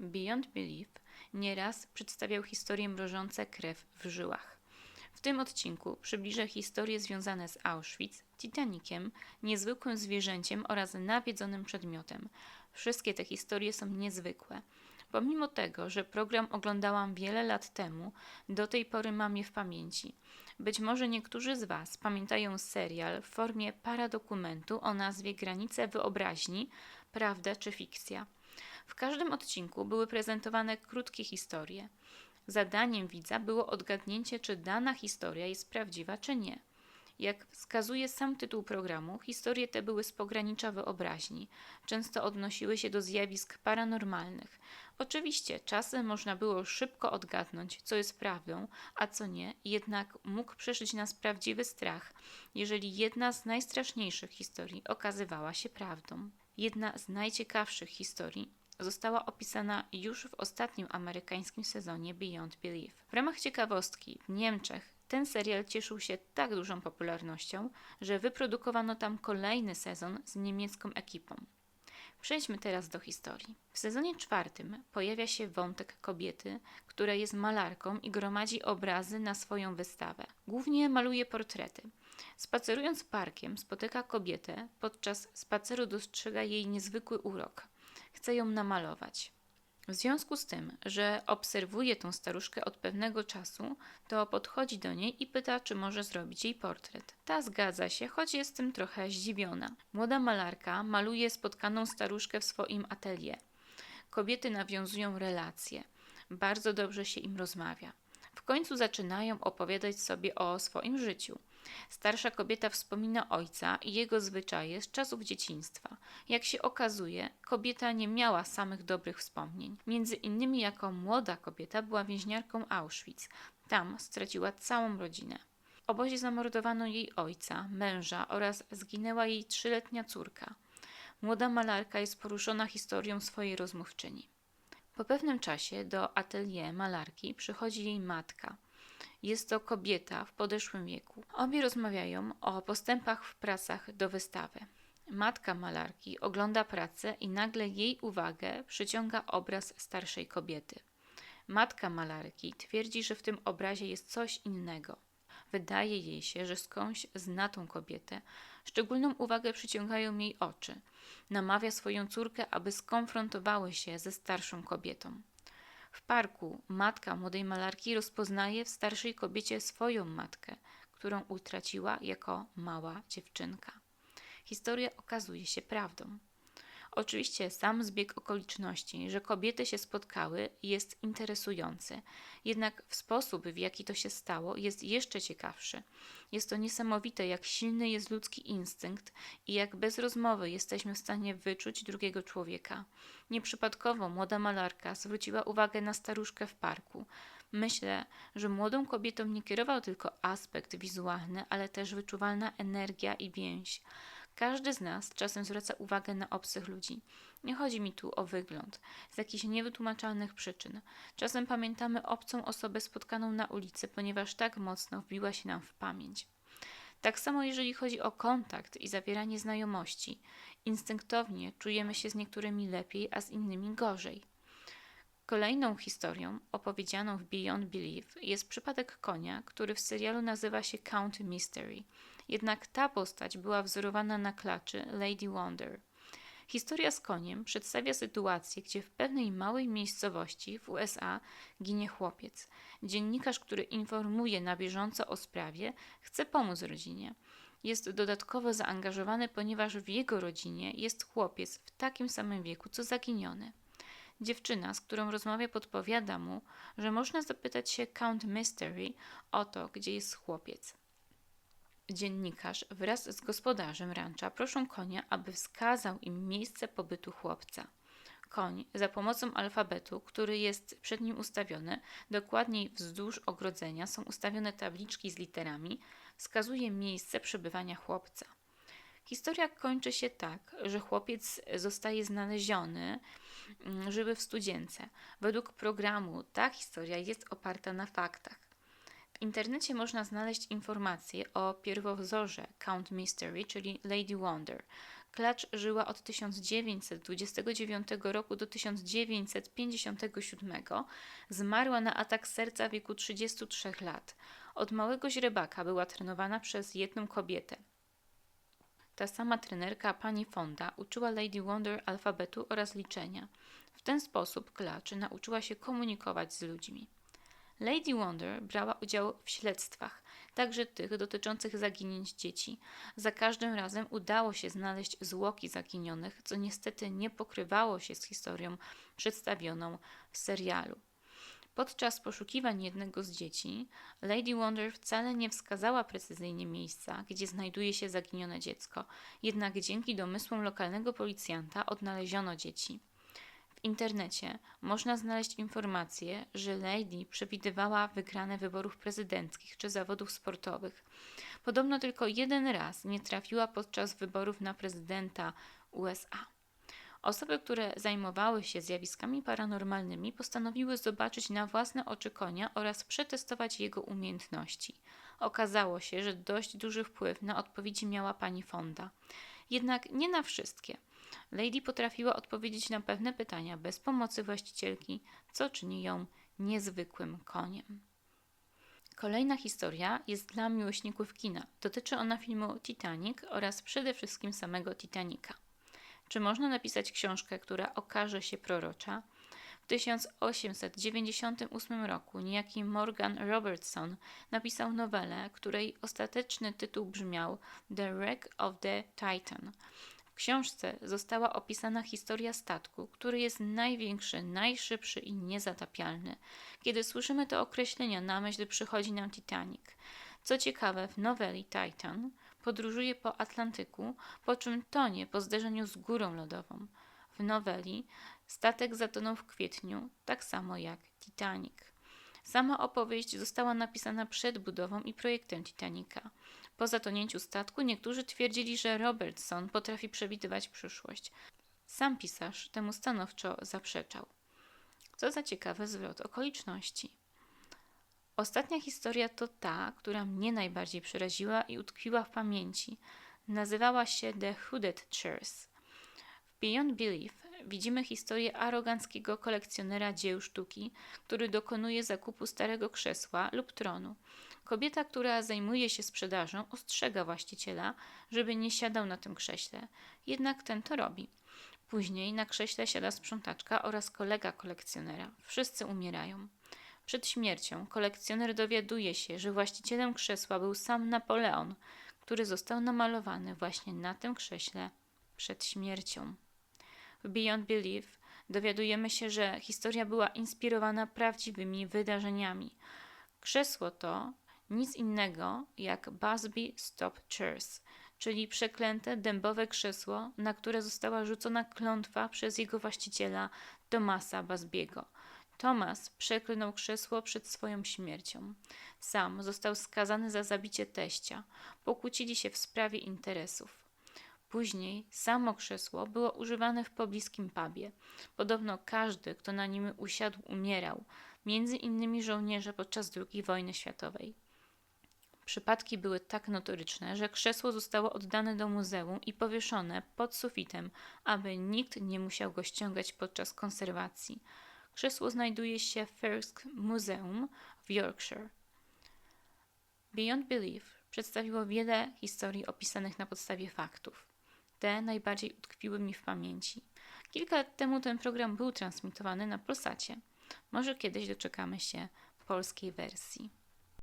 Beyond Belief nieraz przedstawiał historie mrożące krew w żyłach. W tym odcinku przybliżę historie związane z Auschwitz, Titanikiem, niezwykłym zwierzęciem oraz nawiedzonym przedmiotem. Wszystkie te historie są niezwykłe. Pomimo tego, że program oglądałam wiele lat temu, do tej pory mam je w pamięci. Być może niektórzy z Was pamiętają serial w formie paradokumentu o nazwie Granice wyobraźni, prawda czy fikcja. W każdym odcinku były prezentowane krótkie historie. Zadaniem widza było odgadnięcie, czy dana historia jest prawdziwa, czy nie. Jak wskazuje sam tytuł programu, historie te były z pogranicza wyobraźni, często odnosiły się do zjawisk paranormalnych. Oczywiście czasem można było szybko odgadnąć, co jest prawdą, a co nie, jednak mógł przeszyć nas prawdziwy strach, jeżeli jedna z najstraszniejszych historii okazywała się prawdą. Jedna z najciekawszych historii została opisana już w ostatnim amerykańskim sezonie Beyond Belief. W ramach ciekawostki, w Niemczech ten serial cieszył się tak dużą popularnością, że wyprodukowano tam kolejny sezon z niemiecką ekipą. Przejdźmy teraz do historii. W sezonie czwartym pojawia się wątek kobiety, która jest malarką i gromadzi obrazy na swoją wystawę. Głównie maluje portrety. Spacerując parkiem, spotyka kobietę, podczas spaceru dostrzega jej niezwykły urok. Chce ją namalować. W związku z tym, że obserwuje tą staruszkę od pewnego czasu, to podchodzi do niej i pyta, czy może zrobić jej portret. Ta zgadza się, choć jest tym trochę zdziwiona. Młoda malarka maluje spotkaną staruszkę w swoim atelier. Kobiety nawiązują relacje. Bardzo dobrze się im rozmawia. W końcu zaczynają opowiadać sobie o swoim życiu. Starsza kobieta wspomina ojca i jego zwyczaje z czasów dzieciństwa. Jak się okazuje, kobieta nie miała samych dobrych wspomnień. Między innymi jako młoda kobieta była więźniarką Auschwitz. Tam straciła całą rodzinę. W obozie zamordowano jej ojca, męża oraz zginęła jej trzyletnia córka. Młoda malarka jest poruszona historią swojej rozmówczyni. Po pewnym czasie do atelier malarki przychodzi jej matka – jest to kobieta w podeszłym wieku. Obie rozmawiają o postępach w pracach do wystawy. Matka malarki ogląda pracę i nagle jej uwagę przyciąga obraz starszej kobiety. Matka malarki twierdzi, że w tym obrazie jest coś innego. Wydaje jej się, że skądś zna tą kobietę. Szczególną uwagę przyciągają jej oczy. Namawia swoją córkę, aby skonfrontowały się ze starszą kobietą. W parku matka młodej malarki rozpoznaje w starszej kobiecie swoją matkę, którą utraciła jako mała dziewczynka. Historia okazuje się prawdą. Oczywiście sam zbieg okoliczności, że kobiety się spotkały, jest interesujący, jednak sposób, w jaki to się stało, jest jeszcze ciekawszy. Jest to niesamowite, jak silny jest ludzki instynkt i jak bez rozmowy jesteśmy w stanie wyczuć drugiego człowieka. Nieprzypadkowo młoda malarka zwróciła uwagę na staruszkę w parku. Myślę, że młodą kobietą nie kierował tylko aspekt wizualny, ale też wyczuwalna energia i więź. Każdy z nas czasem zwraca uwagę na obcych ludzi. Nie chodzi mi tu o wygląd, z jakichś niewytłumaczalnych przyczyn. Czasem pamiętamy obcą osobę spotkaną na ulicy, ponieważ tak mocno wbiła się nam w pamięć. Tak samo jeżeli chodzi o kontakt i zawieranie znajomości. Instynktownie czujemy się z niektórymi lepiej, a z innymi gorzej. Kolejną historią opowiedzianą w Beyond Belief jest przypadek konia, który w serialu nazywa się Count Mystery. Jednak ta postać była wzorowana na klaczy Lady Wonder. Historia z koniem przedstawia sytuację, gdzie w pewnej małej miejscowości w USA ginie chłopiec. Dziennikarz, który informuje na bieżąco o sprawie, chce pomóc rodzinie. Jest dodatkowo zaangażowany, ponieważ w jego rodzinie jest chłopiec w takim samym wieku co zaginiony. Dziewczyna, z którą rozmawia, podpowiada mu, że można zapytać się Count Mystery o to, gdzie jest chłopiec. Dziennikarz wraz z gospodarzem rancza proszą konia, aby wskazał im miejsce pobytu chłopca. Koń za pomocą alfabetu, który jest przed nim ustawiony, dokładniej wzdłuż ogrodzenia są ustawione tabliczki z literami, wskazuje miejsce przebywania chłopca. Historia kończy się tak, że chłopiec zostaje znaleziony mm, żywy w studzience. Według programu ta historia jest oparta na faktach. W internecie można znaleźć informacje o pierwowzorze Count Mystery, czyli Lady Wonder. Klacz żyła od 1929 roku do 1957. Zmarła na atak serca w wieku 33 lat. Od małego źrebaka była trenowana przez jedną kobietę. Ta sama trenerka, pani Fonda, uczyła Lady Wonder alfabetu oraz liczenia. W ten sposób Klacz nauczyła się komunikować z ludźmi. Lady Wonder brała udział w śledztwach, także tych dotyczących zaginięć dzieci. Za każdym razem udało się znaleźć zwłoki zaginionych, co niestety nie pokrywało się z historią przedstawioną w serialu. Podczas poszukiwań jednego z dzieci, Lady Wonder wcale nie wskazała precyzyjnie miejsca, gdzie znajduje się zaginione dziecko, jednak dzięki domysłom lokalnego policjanta odnaleziono dzieci. W internecie można znaleźć informację, że Lady przewidywała wygrane wyborów prezydenckich czy zawodów sportowych. Podobno tylko jeden raz nie trafiła podczas wyborów na prezydenta USA. Osoby, które zajmowały się zjawiskami paranormalnymi, postanowiły zobaczyć na własne oczy konia oraz przetestować jego umiejętności. Okazało się, że dość duży wpływ na odpowiedzi miała pani Fonda. Jednak nie na wszystkie. Lady potrafiła odpowiedzieć na pewne pytania bez pomocy właścicielki, co czyni ją niezwykłym koniem. Kolejna historia jest dla miłośników kina. Dotyczy ona filmu Titanic oraz przede wszystkim samego Titanica. Czy można napisać książkę, która okaże się prorocza? W 1898 roku niejaki Morgan Robertson napisał nowelę, której ostateczny tytuł brzmiał The Wreck of the Titan. W książce została opisana historia statku, który jest największy, najszybszy i niezatapialny. Kiedy słyszymy to określenia, na myśl przychodzi nam Titanic. Co ciekawe, w noweli Titan podróżuje po Atlantyku, po czym tonie po zderzeniu z górą lodową. W noweli statek zatonął w kwietniu, tak samo jak Titanic. Sama opowieść została napisana przed budową i projektem Titanica. Po zatonięciu statku niektórzy twierdzili, że Robertson potrafi przewidywać przyszłość. Sam pisarz temu stanowczo zaprzeczał. Co za ciekawy zwrot okoliczności. Ostatnia historia to ta, która mnie najbardziej przeraziła i utkwiła w pamięci. Nazywała się The Hooded Chairs. W Beyond Belief widzimy historię aroganckiego kolekcjonera dzieł sztuki, który dokonuje zakupu starego krzesła lub tronu. Kobieta, która zajmuje się sprzedażą, ostrzega właściciela, żeby nie siadał na tym krześle, jednak ten to robi. Później na krześle siada sprzątaczka oraz kolega kolekcjonera. Wszyscy umierają. Przed śmiercią kolekcjoner dowiaduje się, że właścicielem krzesła był sam Napoleon, który został namalowany właśnie na tym krześle przed śmiercią. W Beyond Belief dowiadujemy się, że historia była inspirowana prawdziwymi wydarzeniami. Krzesło to nic innego jak Busby Stop Chairs, czyli przeklęte dębowe krzesło, na które została rzucona klątwa przez jego właściciela Tomasa Busby'ego. Tomas przeklnął krzesło przed swoją śmiercią. Sam został skazany za zabicie teścia. Pokłócili się w sprawie interesów. Później samo krzesło było używane w pobliskim pubie. Podobno każdy, kto na nim usiadł, umierał, między innymi żołnierze podczas II wojny światowej. Przypadki były tak notoryczne, że krzesło zostało oddane do muzeum i powieszone pod sufitem, aby nikt nie musiał go ściągać podczas konserwacji. Krzesło znajduje się w First Museum w Yorkshire. Beyond Belief przedstawiło wiele historii opisanych na podstawie faktów. Te najbardziej utkwiły mi w pamięci. Kilka lat temu ten program był transmitowany na Polsacie. Może kiedyś doczekamy się polskiej wersji.